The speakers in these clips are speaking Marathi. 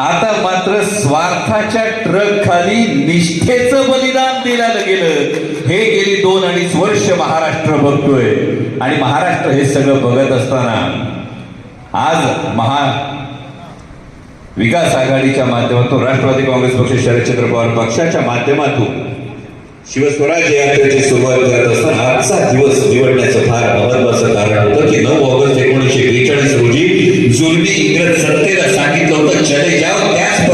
आता मात्र स्वार्थाच्या ट्रक खाली निष्ठेचं बलिदान दिलं गेलं. हे गेली दोन अडीच वर्ष महाराष्ट्र बघतोय. आणि महाराष्ट्र हे सगळं बघत असताना आज महा विकास आघाडीच्या माध्यमातून राष्ट्रवादी काँग्रेस पक्ष शरदचंद्र पवार पक्षाच्या माध्यमातून शिवस्वराज्य यात्रेची सुरुवात करत असताना आजचा दिवस निवडण्याचं फार महत्वाचं कारण होतं की नऊ ऑगस्ट एकोणीसशे बेचाळीस रोजी जुलमी इंग्रज सत्तेला सांगितलं होतं चले जाव त्याच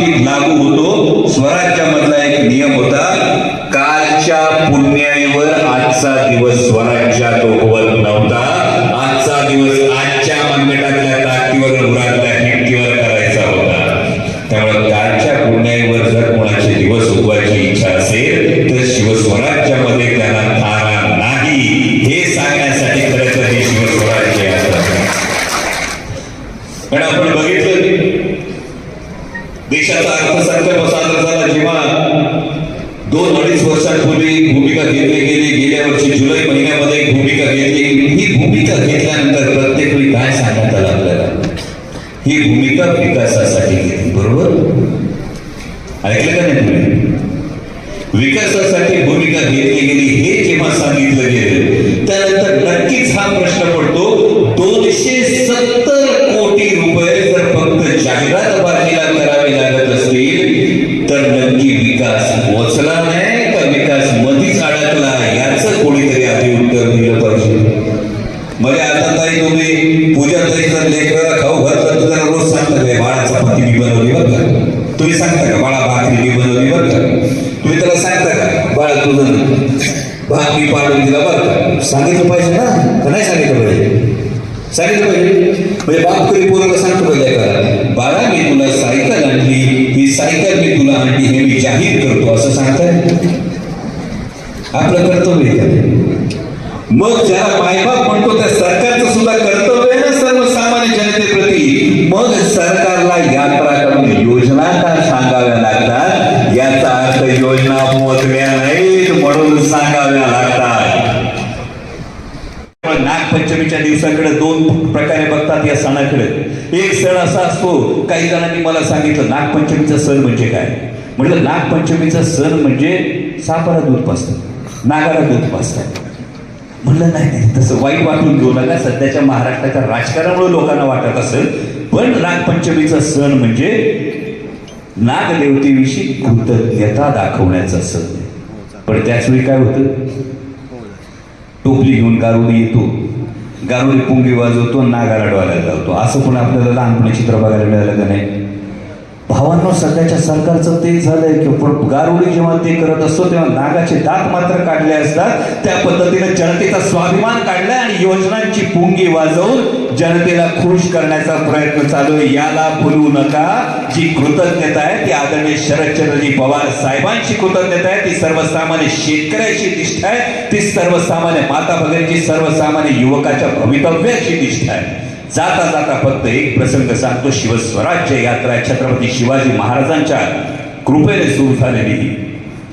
बाबतीत लागू होतो. स्वराज्यामधला एक नियम होता कालच्या पुण्याईवर आजचा दिवस स्वराज्यात उगवत नव्हता. आजचा दिवस आजच्या मनगटातल्या ताकदीवर उरातल्या हिमतीवर करायचा होता. त्यामुळे कालच्या पुण्याईवर जर कोणाचे दिवस उगवायची इच्छा असेल तर शिवस्वराज्यामध्ये त्यांना थारा नाही. हे सांगण्यासाठी खरं तर हे शिवस्वराज्य आहे. पण आपण ही भूमिका घेतल्यानंतर प्रत्येक वेळी काय सांगण्यात आलं आपल्याला ही भूमिका विकासासाठी घेतली बरोबर? ऐकलं का नाही तुम्ही? विकासासाठी भूमिका घेतली गेली हे जेव्हा सांगितलं गेलं त्यानंतर नक्कीच हा प्रश्न पडतो दोनशे सत्तर कोटी रुपये जर फक्त जाहिरात बाजीला करावे लागत असतील तर नक्की विकास पोचला नाही का विकास मधीच अडकला याचं कोणीतरी आधी उत्तर दिलं पाहिजे म्हणजे आता ताई तुम्ही पूजा ताई जर लेकराला खाऊ घातलं तर जरा रोज सांगता काय बाळा चपाती मी बनवली बरं का तुम्ही सांगता का बाळा भाकरी मी बनवली बरं का तुम्ही त्याला सांगता का बाळा तुझं भाकरी पाडून दिला बरं का सांगितलं पाहिजे ना? का नाही सांगितलं पाहिजे. सांगितलं पाहिजे. म्हणजे बाप कधी पोराला सांगतो पाहिजे का बाळा मी तुला सायकल आणली. ही सायकल मी तुला आणली हे मी जाहीर करतो. असं सांगताय? आपलं कर्तव्य आहे मग ज्याला मायबाप म्हणतो त्या सरकारचं सुद्धा कर्तव्य आहे ना सर्वसामान्य जनतेप्रती. मग सरकार पण दिवसाकडे दोन प्रकारे बघतात या सणाकडे. एक सण असा असतो काही जणांनी मला सांगितलं नागपंचमीचा सण म्हणजे काय? म्हटलं नागपंचमीचा सण म्हणजे सापाला दूध पाचतात नागाला दूध पाचतात म्हणलं नाही नाही तसं वाईट वाटून घेऊ नका सध्याच्या महाराष्ट्राच्या राजकारणामुळे लोकांना वाटत असेल पण नागपंचमीचा सण म्हणजे नागदेवतेविषयी कृतज्ञता दाखवण्याचा सण. पण त्याच वेळी काय होतं? टोपली घेऊन गारुडी येतो. गारुडी पुंगी वाजवतो नागाला डोळ्याला लावतो. असं पण आपल्याला लहानपणी चित्र बघायला मिळालं का नाही? भावांनो सध्याच्या सरकारचं तेच झालंय की गारुडी जेव्हा ते करत असतो तेव्हा नागाचे दात मात्र काढले असतात. त्या पद्धतीने जनतेचा स्वाभिमान काढलाय आणि योजनांची पुंगी वाजवून जनतेला खुश करण्याचा प्रयत्न चालू आहे. याला भुलू नका. जी कृतज्ञता आहे ती आदरणीय शरदचंद्रजी पवार साहेबांची कृतज्ञता आहे. ती सर्वसामान्य शेतकऱ्याची निष्ठा आहे. ती सर्वसामान्य माता भगिनीची सर्वसामान्य युवकाच्या भवितव्याची निष्ठा आहे. जाता जाता फक्त एक प्रसंग सांगतो. शिवस्वराज्य यात्रा छत्रपती शिवाजी महाराजांच्या कृपेने सुरू झालेली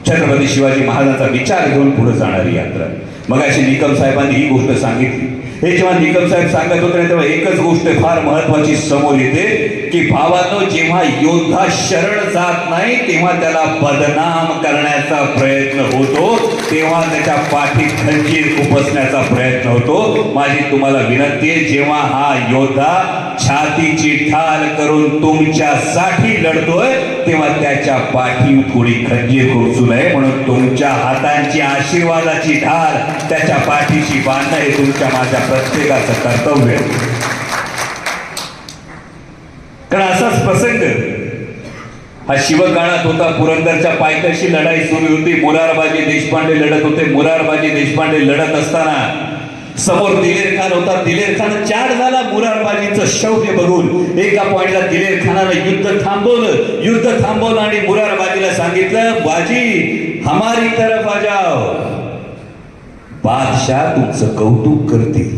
छत्रपती शिवाजी महाराजांचा विचार घेऊन पुढे जाणारी यात्रा. मग अशी निकम साहेबांनी ही गोष्ट सांगितली. हे जेव्हा निकम साहेब सांगत होते ना, तेव्हा एकच गोष्ट फार महत्वाची समोर येते की भावानो जेव्हा योद्धा शरण जात नाही तेव्हा त्याला बदनाम करण्याचा प्रयत्न होतो तेव्हा त्याच्या पाठी खंजीर खुपसण्याचा प्रयत्न होतो. माझी तुम्हाला विनंती आहे जेव्हा हा योद्धा छातीची ठाल करून तुमच्यासाठी लढतोय तेव्हा त्याच्या पाठी थोडी खंजीर खोचू नये म्हणून तुमच्या हातांची आशीर्वादाची ढाल त्याच्या पाठीशी बांधणं हे तुमच्या माझ्या प्रत्येकाचं कर्तव्य आहे. कारण असाच प्रसंग हा शिवकाळात होता पुरंदरच्या पायथ्याशी लढाई सुरू होती मुरारबाजी देशपांडे लढत होते मुरारबाजी देशपांडे लढत असताना समोर दिलेर खान होता. दिलेर खान चार झाला मुरारबाजीचं शौर्य बघून. एका पॉइंटला दिलेर खानानं युद्ध थांबवलं. युद्ध थांबवलं आणि मुरारबाजीला सांगितलं बाजी हमारी तरफ आ जाओ. बादशाह तुमचं कौतुक करतील.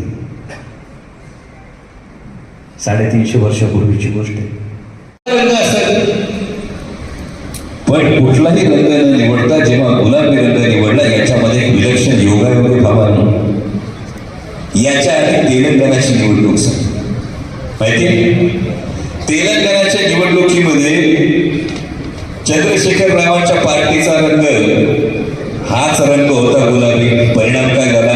साडेतीनशे वर्षापूर्वीची गोष्ट रंग असेल पण कुठलाही रंग निवडता जेव्हा गुलाबी रंग चंद्रशेखर रावांच्या पार्टीचा रंग हाच रंग होता गुलाबी. परिणाम काय झाला?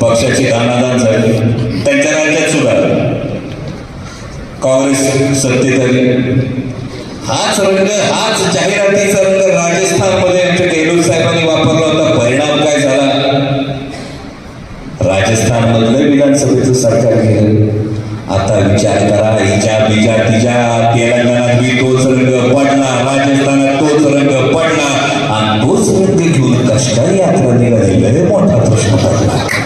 पक्षाची दानादान झाली. त्यांच्या राज्यात सुद्धा. काँग्रेस सत्तेत आली. हाच रंग हाच जाहिरातीचा रंग राजस्थानमध्ये आमच्या गेहलोत साहेबांनी वापरला होता. परिणाम काय झाला? राजस्थान विधानसभेचं सरकार गेलं. आता विचार करा हिच्या बिजा तिच्या तेलंगणात मी तोच रंग पडला राजस्थानात तोच रंग पडला आणि तोच रंग घेऊन कष्टाची यात्रा निघाली मोठा प्रश्न पडला